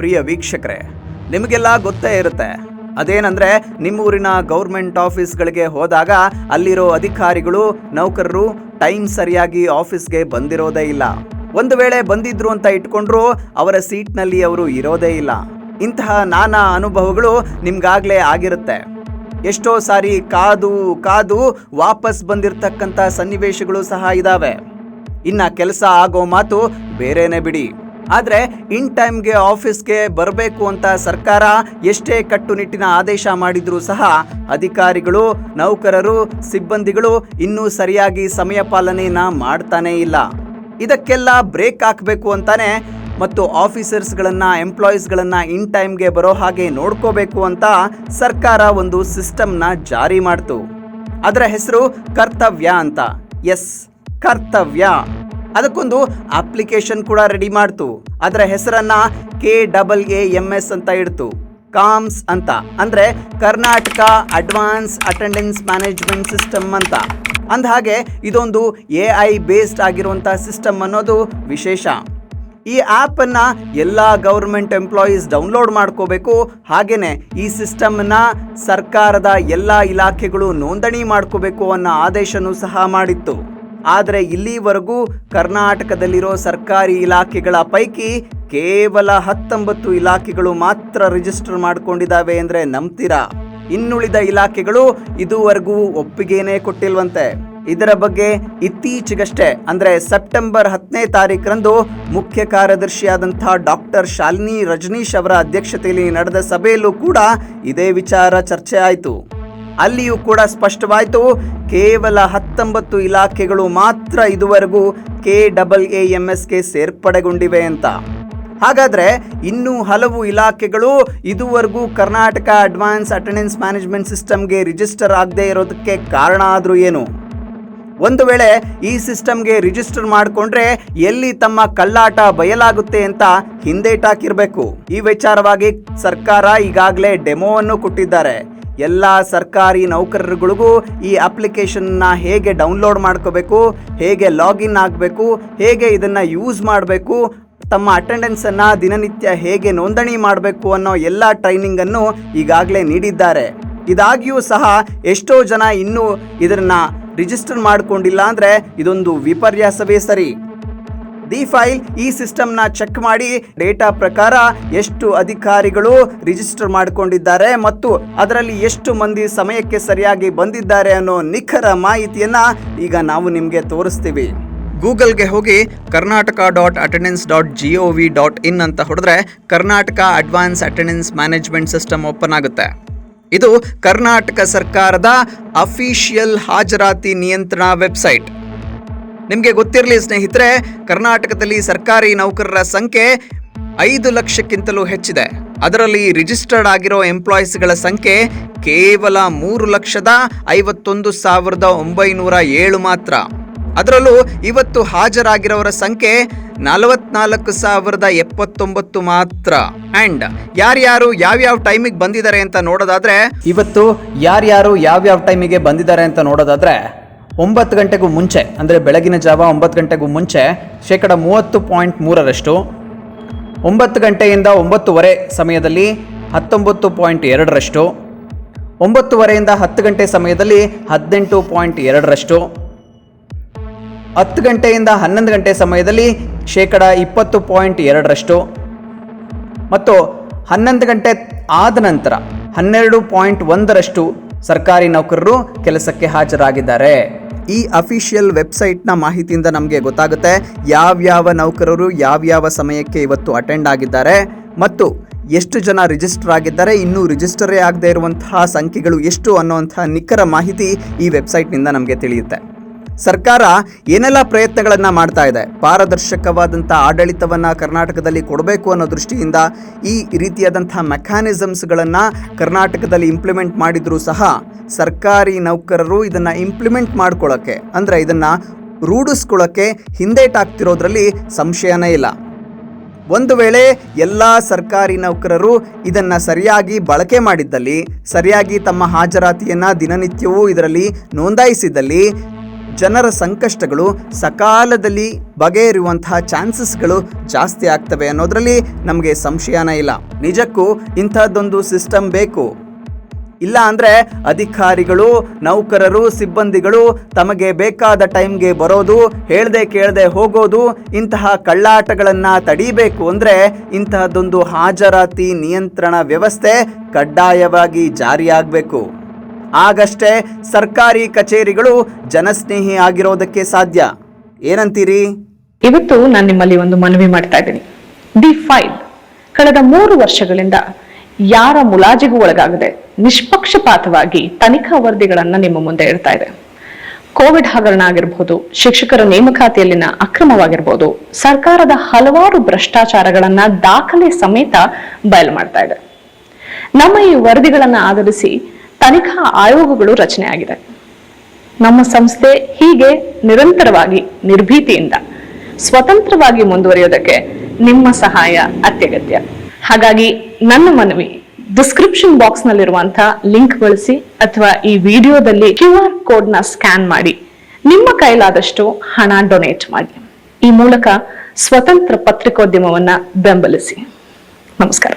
ಪ್ರಿಯ ವೀಕ್ಷಕರೇ, ನಿಮಗೆಲ್ಲ ಗೊತ್ತೇ ಇರುತ್ತೆ. ಅದೇನಂದ್ರೆ, ನಿಮ್ಮೂರಿನ ಗೌರ್ಮೆಂಟ್ ಆಫೀಸ್ಗಳಿಗೆ ಹೋದಾಗ ಅಲ್ಲಿರೋ ಅಧಿಕಾರಿಗಳು, ನೌಕರರು ಟೈಮ್ ಸರಿಯಾಗಿ ಆಫೀಸ್ಗೆ ಬಂದಿರೋದೇ ಇಲ್ಲ. ಒಂದು ವೇಳೆ ಬಂದಿದ್ರು ಅಂತ ಇಟ್ಕೊಂಡ್ರು, ಅವರ ಸೀಟ್ನಲ್ಲಿ ಅವರು ಇರೋದೇ ಇಲ್ಲ. ಇಂತಹ ನಾನಾ ಅನುಭವಗಳು ನಿಮ್ಗಾಗಲೇ ಆಗಿರುತ್ತೆ. ಎಷ್ಟೋ ಸಾರಿ ಕಾದು ಕಾದು ವಾಪಸ್ ಬಂದಿರತಕ್ಕಂಥ ಸನ್ನಿವೇಶಗಳು ಸಹ ಇದಾವೆ. ಇನ್ನ ಕೆಲಸ ಆಗೋ ಮಾತು ಬೇರೆನೆ ಬಿಡಿ. ಆದ್ರೆ ಇನ್ ಟೈಮ್ಗೆ ಆಫೀಸ್ಗೆ ಬರಬೇಕು ಅಂತ ಸರ್ಕಾರ ಎಷ್ಟೇ ಕಟ್ಟುನಿಟ್ಟಿನ ಆದೇಶ ಮಾಡಿದರೂ ಸಹ ಅಧಿಕಾರಿಗಳು, ನೌಕರರು, ಸಿಬ್ಬಂದಿಗಳು ಇನ್ನೂ ಸರಿಯಾಗಿ ಸಮಯ ಪಾಲನೆಯನ್ನ ಮಾಡ್ತಾನೇ ಇಲ್ಲ. ಇದಕ್ಕೆಲ್ಲ ಬ್ರೇಕ್ ಹಾಕಬೇಕು ಅಂತಾನೆ ಮತ್ತು ಆಫೀಸರ್ಸ್ಗಳನ್ನು, ಎಂಪ್ಲಾಯೀಸ್ಗಳನ್ನು ಇನ್ ಟೈಮ್ಗೆ ಬರೋ ಹಾಗೆ ನೋಡ್ಕೋಬೇಕು ಅಂತ ಸರ್ಕಾರ ಒಂದು ಸಿಸ್ಟಮ್ನ ಜಾರಿ ಮಾಡ್ತು. ಅದರ ಹೆಸರು ಕರ್ತವ್ಯ ಅಂತ. ಎಸ್, ಕರ್ತವ್ಯ. ಅದಕ್ಕೊಂದು ಅಪ್ಲಿಕೇಶನ್ ಕೂಡ ರೆಡಿ ಮಾಡ್ತು. ಅದರ ಹೆಸರನ್ನ K double A M S ಅಂತ ಇಡ್ತು. ಕಾಮ್ಸ್ ಅಂತ. ಅಂದ್ರೆ Karnataka advance attendance management system ಅಂತ. ಅಂದ ಹಾಗೆ ಇದೊಂದು ಎ ಐ ಬೇಸ್ಡ್ ಆಗಿರುವಂಥ ಸಿಸ್ಟಮ್ ಅನ್ನೋದು ವಿಶೇಷ. ಈ ಆ್ಯಪನ್ನು ಎಲ್ಲ ಗೌರ್ಮೆಂಟ್ ಎಂಪ್ಲಾಯೀಸ್ ಡೌನ್ಲೋಡ್ ಮಾಡ್ಕೋಬೇಕು. ಹಾಗೇನೆ ಈ ಸಿಸ್ಟಮ್ನ ಸರ್ಕಾರದ ಎಲ್ಲ ಇಲಾಖೆಗಳು ನೋಂದಣಿ ಮಾಡ್ಕೋಬೇಕು ಅನ್ನೋ ಆದೇಶನೂ ಸಹ ಮಾಡಿತ್ತು. ಆದರೆ ಇಲ್ಲಿವರೆಗೂ ಕರ್ನಾಟಕದಲ್ಲಿರೋ ಸರ್ಕಾರಿ ಇಲಾಖೆಗಳ ಪೈಕಿ ಕೇವಲ ಹತ್ತೊಂಬತ್ತು ಇಲಾಖೆಗಳು ಮಾತ್ರ ರಿಜಿಸ್ಟರ್ ಮಾಡ್ಕೊಂಡಿದ್ದಾವೆ ಅಂದರೆ ನಂಬ್ತೀರಾ? ಇನ್ನುಳಿದ ಇಲಾಖೆಗಳು ಇದುವರೆಗೂ ಒಪ್ಪಿಗೆನೇ ಕೊಟ್ಟಿಲ್ವಂತೆ. ಇದರ ಬಗ್ಗೆ ಇತ್ತೀಚೆಗಷ್ಟೇ, ಅಂದ್ರೆ ಸೆಪ್ಟೆಂಬರ್ ಹತ್ತನೇ ತಾರೀಕರಂದು ಮುಖ್ಯ ಕಾರ್ಯದರ್ಶಿಯಾದಂಥ ಡಾಕ್ಟರ್ ಶಾಲಿನಿ ರಜನೀಶ್ ಅವರ ಅಧ್ಯಕ್ಷತೆಯಲ್ಲಿ ನಡೆದ ಸಭೆಯಲ್ಲೂ ಕೂಡ ಇದೇ ವಿಚಾರ ಚರ್ಚೆ ಆಯಿತು. ಅಲ್ಲಿಯೂ ಕೂಡ ಸ್ಪಷ್ಟವಾಯಿತು. ಕೇವಲ ಹತ್ತೊಂಬತ್ತು ಇಲಾಖೆಗಳು ಮಾತ್ರ ಇದುವರೆಗೂ ಕೆ ಡಬಲ್ ಎ ಎಂ ಎಸ್ಗೆ ಸೇರ್ಪಡೆಗೊಂಡಿವೆ ಅಂತ. ಹಾಗಾದರೆ ಇನ್ನೂ ಹಲವು ಇಲಾಖೆಗಳು ಇದುವರೆಗೂ ಕರ್ನಾಟಕ ಅಡ್ವಾನ್ಸ್ ಅಟೆಂಡೆನ್ಸ್ ಮ್ಯಾನೇಜ್ಮೆಂಟ್ ಸಿಸ್ಟಮ್ಗೆ ರಿಜಿಸ್ಟರ್ ಆಗದೇ ಇರೋದಕ್ಕೆ ಕಾರಣ ಆದರೂ ಏನು? ಒಂದು ವೇಳೆ ಈ ಸಿಸ್ಟಮ್ಗೆ ರಿಜಿಸ್ಟರ್ ಮಾಡಿಕೊಂಡ್ರೆ ಎಲ್ಲಿ ತಮ್ಮ ಕಳ್ಳಾಟ ಬಯಲಾಗುತ್ತೆ ಅಂತ ಹಿಂದೇಟಾಕಿರಬೇಕು. ಈ ವಿಚಾರವಾಗಿ ಸರ್ಕಾರ ಈಗಾಗಲೇ ಡೆಮೋವನ್ನು ಕೊಟ್ಟಿದ್ದಾರೆ. ಎಲ್ಲ ಸರ್ಕಾರಿ ನೌಕರರುಗಳಿಗೂ ಈ ಅಪ್ಲಿಕೇಶನ್ನ ಹೇಗೆ ಡೌನ್ಲೋಡ್ ಮಾಡ್ಕೋಬೇಕು, ಹೇಗೆ ಲಾಗಿನ್ ಆಗಬೇಕು, ಹೇಗೆ ಇದನ್ನು ಯೂಸ್ ಮಾಡಬೇಕು, ತಮ್ಮ ಅಟೆಂಡೆನ್ಸನ್ನು ದಿನನಿತ್ಯ ಹೇಗೆ ನೋಂದಣಿ ಮಾಡಬೇಕು ಅನ್ನೋ ಎಲ್ಲ ಟ್ರೈನಿಂಗನ್ನು ಈಗಾಗಲೇ ನೀಡಿದ್ದಾರೆ. ಇದಾಗಿಯೂ ಸಹ ಎಷ್ಟೋ ಜನ ಇನ್ನೂ ಇದನ್ನು ರಿಜಿಸ್ಟರ್ ಮಾಡಿಕೊಂಡಿಲ್ಲ ಅಂದರೆ ಇದೊಂದು ವಿಪರ್ಯಾಸವೇ ಸರಿ. ದಿ ಫೈಲ್ ಈ ಸಿಸ್ಟಮ್ನ ಚೆಕ್ ಮಾಡಿ ಡೇಟಾ ಪ್ರಕಾರ ಎಷ್ಟು ಅಧಿಕಾರಿಗಳು ರಿಜಿಸ್ಟರ್ ಮಾಡಿಕೊಂಡಿದ್ದಾರೆ ಮತ್ತು ಅದರಲ್ಲಿ ಎಷ್ಟು ಮಂದಿ ಸಮಯಕ್ಕೆ ಸರಿಯಾಗಿ ಬಂದಿದ್ದಾರೆ ಅನ್ನೋ ನಿಖರ ಮಾಹಿತಿಯನ್ನ ಈಗ ನಾವು ನಿಮಗೆ ತೋರಿಸ್ತೀವಿ. ಗೂಗಲ್ಗೆ ಹೋಗಿ Karnataka dot attendance dot G O V dot in ಅಂತ ಹೊಡೆದ್ರೆ Karnataka advance attendance management system open ಆಗುತ್ತೆ. ಇದು ಕರ್ನಾಟಕ ಸರ್ಕಾರದ ಅಫಿಷಿಯಲ್ ಹಾಜರಾತಿ ನಿಯಂತ್ರಣ ವೆಬ್ಸೈಟ್. ನಿಮಗೆ ಗೊತ್ತಿರಲಿ ಸ್ನೇಹಿತರೆ, ಕರ್ನಾಟಕದಲ್ಲಿ ಸರ್ಕಾರಿ ನೌಕರರ ಸಂಖ್ಯೆ ಐದು ಲಕ್ಷಕ್ಕಿಂತಲೂ ಹೆಚ್ಚಿದೆ. ಅದರಲ್ಲಿ ರಿಜಿಸ್ಟರ್ಡ್ ಆಗಿರೋ ಎಂಪ್ಲಾಯೀಸ್ಗಳ ಸಂಖ್ಯೆ ಕೇವಲ ಮೂರು ಲಕ್ಷದ ಐವತ್ತೊಂದು ಸಾವಿರದ ಒಂಬೈನೂರ ಏಳು ಮಾತ್ರ. ಅದರಲ್ಲೂ ಇವತ್ತು ಹಾಜರಾಗಿರೋರ ಸಂಖ್ಯೆ ನಲವತ್ನಾಲ್ಕು ಸಾವಿರದ ಎಪ್ಪತ್ತೊಂಬತ್ತು ಮಾತ್ರ. ಅಂಡ್ ಯಾರ್ಯಾರು ಯಾವ್ಯಾವ ಟೈಮಿಗೆ ಬಂದಿದ್ದಾರೆ ಅಂತ ನೋಡೋದಾದ್ರೆ, ಇವತ್ತು ಯಾರ್ಯಾರು ಯಾವ್ಯಾವ ಟೈಮಿಗೆ ಬಂದಿದ್ದಾರೆ ಅಂತ ನೋಡೋದಾದ್ರೆ ಒಂಬತ್ತು ಗಂಟೆಗೂ ಮುಂಚೆ, ಅಂದರೆ ಬೆಳಗಿನ ಜಾವ ಒಂಬತ್ತು ಗಂಟೆಗೂ ಮುಂಚೆ, ಶೇಕಡ ಮೂವತ್ತು ಪಾಯಿಂಟ್ ಮೂರರಷ್ಟು. ಒಂಬತ್ತು ಗಂಟೆಯಿಂದ ಒಂಬತ್ತುವರೆ ಸಮಯದಲ್ಲಿ ಹತ್ತೊಂಬತ್ತು ಪಾಯಿಂಟ್ ಎರಡರಷ್ಟು. ಒಂಬತ್ತುವರೆಯಿಂದ ಹತ್ತು ಗಂಟೆ ಸಮಯದಲ್ಲಿ ಹದಿನೆಂಟು ಪಾಯಿಂಟ್ ಎರಡರಷ್ಟು. ಹತ್ತು ಗಂಟೆಯಿಂದ ಹನ್ನೊಂದು ಗಂಟೆ ಸಮಯದಲ್ಲಿ ಶೇಕಡ ಇಪ್ಪತ್ತು ಪಾಯಿಂಟ್ ಎರಡರಷ್ಟು. ಮತ್ತು ಹನ್ನೊಂದು ಗಂಟೆ ಆದ ನಂತರ ಹನ್ನೆರಡು ಪಾಯಿಂಟ್ ಒಂದರಷ್ಟು ಸರ್ಕಾರಿ ನೌಕರರು ಕೆಲಸಕ್ಕೆ ಹಾಜರಾಗಿದ್ದಾರೆ. ಈ ಅಫಿಷಿಯಲ್ ವೆಬ್ಸೈಟ್ನ ಮಾಹಿತಿಯಿಂದ ನಮಗೆ ಗೊತ್ತಾಗುತ್ತೆ ಯಾವ್ಯಾವ ನೌಕರರು ಯಾವ್ಯಾವ ಸಮಯಕ್ಕೆ ಇವತ್ತು ಅಟೆಂಡ್ ಆಗಿದ್ದಾರೆ ಮತ್ತು ಎಷ್ಟು ಜನ ರಿಜಿಸ್ಟರ್ ಆಗಿದ್ದಾರೆ, ಇನ್ನೂ ರಿಜಿಸ್ಟರೇ ಆಗದೆ ಇರುವಂತಹ ಸಂಖ್ಯೆಗಳು ಎಷ್ಟು ಅನ್ನುವಂತಹ ನಿಖರ ಮಾಹಿತಿ ಈ ವೆಬ್ಸೈಟ್ನಿಂದ ನಮಗೆ ತಿಳಿಯುತ್ತೆ. ಸರ್ಕಾರ ಏನೆಲ್ಲ ಪ್ರಯತ್ನಗಳನ್ನು ಮಾಡ್ತಾ ಇದೆ? ಪಾರದರ್ಶಕವಾದಂಥ ಆಡಳಿತವನ್ನು ಕರ್ನಾಟಕದಲ್ಲಿ ಕೊಡಬೇಕು ಅನ್ನೋ ದೃಷ್ಟಿಯಿಂದ ಈ ರೀತಿಯಾದಂಥ ಮೆಕ್ಯಾನಿಸಮ್ಸ್ಗಳನ್ನು ಕರ್ನಾಟಕದಲ್ಲಿ ಇಂಪ್ಲಿಮೆಂಟ್ ಮಾಡಿದರೂ ಸಹ ಸರ್ಕಾರಿ ನೌಕರರು ಇದನ್ನು ಇಂಪ್ಲಿಮೆಂಟ್ ಮಾಡ್ಕೊಳ್ಳೋಕ್ಕೆ ಅಂದರೆ ಇದನ್ನು ರೂಢಿಸ್ಕೊಳ್ಳೋಕ್ಕೆ ಹಿಂದೇಟಾಗ್ತಿರೋದ್ರಲ್ಲಿ ಸಂಶಯನೇ ಇಲ್ಲ. ಒಂದು ವೇಳೆ ಎಲ್ಲ ಸರ್ಕಾರಿ ನೌಕರರು ಇದನ್ನು ಸರಿಯಾಗಿ ಬಳಕೆ ಮಾಡಿದ್ದಲ್ಲಿ, ಸರಿಯಾಗಿ ತಮ್ಮ ಹಾಜರಾತಿಯನ್ನು ದಿನನಿತ್ಯವೂ ಇದರಲ್ಲಿ ನೋಂದಾಯಿಸಿದ್ದಲ್ಲಿ ಜನರ ಸಂಕಷ್ಟಗಳು ಸಕಾಲದಲ್ಲಿ ಬಗೆಹರಿಯುವಂತಹ ಚಾನ್ಸಸ್ಗಳು ಜಾಸ್ತಿ ಆಗ್ತವೆ ಅನ್ನೋದರಲ್ಲಿ ನಮಗೆ ಸಂಶಯನೇ ಇಲ್ಲ. ನಿಜಕ್ಕೂ ಇಂಥದ್ದೊಂದು ಸಿಸ್ಟಮ್ ಬೇಕು. ಇಲ್ಲ ಅಂದರೆ ಅಧಿಕಾರಿಗಳು, ನೌಕರರು, ಸಿಬ್ಬಂದಿಗಳು ತಮಗೆ ಬೇಕಾದ ಟೈಮ್ಗೆ ಬರೋದು, ಹೇಳ್ದೆ ಕೇಳದೆ ಹೋಗೋದು, ಇಂತಹ ಕಳ್ಳಾಟಗಳನ್ನು ತಡೀಬೇಕು ಅಂದರೆ ಇಂತಹದ್ದೊಂದು ಹಾಜರಾತಿ ನಿಯಂತ್ರಣ ವ್ಯವಸ್ಥೆ ಕಡ್ಡಾಯವಾಗಿ ಜಾರಿಯಾಗಬೇಕು. ಆಗಷ್ಟೇ ಸರ್ಕಾರಿ ಕಚೇರಿಗಳು ಜನಸ್ನೇಹಿ ಆಗಿರೋದಕ್ಕೆ ಸಾಧ್ಯ. ಏನಂತೀರಿ? ಇವತ್ತು ನಾನು ನಿಮ್ಮಲ್ಲಿ ಒಂದು ಮನವಿ ಮಾಡ್ತಾ ಇದ್ದೀನಿ. ದಿ ಫೈಲ್ ಕಳೆದ ಮೂರು ವರ್ಷಗಳಿಂದ ಯಾರ ಮುಲಾಜಿಗೂ ಒಳಗಾಗದೆ ನಿಷ್ಪಕ್ಷಪಾತವಾಗಿ ತನಿಖಾ ವರದಿಗಳನ್ನ ನಿಮ್ಮ ಮುಂದೆ ಇಡ್ತಾ ಇದೆ. ಕೋವಿಡ್ ಹಗರಣ ಆಗಿರಬಹುದು ಶಿಕ್ಷಕರ ನೇಮಕಾತಿಯಲ್ಲಿನ ಅಕ್ರಮವಾಗಿರ್ಬೋದು, ಸರ್ಕಾರದ ಹಲವಾರು ಭ್ರಷ್ಟಾಚಾರಗಳನ್ನ ದಾಖಲೆ ಸಮೇತ ಬಯಲು ಮಾಡ್ತಾ ಇದೆ. ನಮ್ಮ ಈ ವರದಿಗಳನ್ನ ಆಧರಿಸಿ ತನಿಖಾ ಆಯೋಗಗಳು ರಚನೆ ಆಗಿದೆ ನಮ್ಮ ಸಂಸ್ಥೆ ಹೀಗೆ ನಿರಂತರವಾಗಿ ನಿರ್ಭೀತಿಯಿಂದ ಸ್ವತಂತ್ರವಾಗಿ ಮುಂದುವರಿಯೋದಕ್ಕೆ ನಿಮ್ಮ ಸಹಾಯ ಅತ್ಯಗತ್ಯ. ಹಾಗಾಗಿ ನನ್ನ ಮನವಿ ಡಿಸ್ಕ್ರಿಪ್ಷನ್ ಬಾಕ್ಸ್ ನಲ್ಲಿರುವಂತಹ ಲಿಂಕ್ ಬಳಸಿ ಅಥವಾ ಈ ವಿಡಿಯೋದಲ್ಲಿ ಕ್ಯೂ ಆರ್ ಕೋಡ್ನ ಸ್ಕ್ಯಾನ್ ಮಾಡಿ. ನಿಮ್ಮ ಕೈಲಾದಷ್ಟು ಹಣ ಡೊನೇಟ್ ಮಾಡಿ. ಈ ಮೂಲಕ ಸ್ವತಂತ್ರ ಪತ್ರಿಕೋದ್ಯಮವನ್ನ ಬೆಂಬಲಿಸಿ. ನಮಸ್ಕಾರ.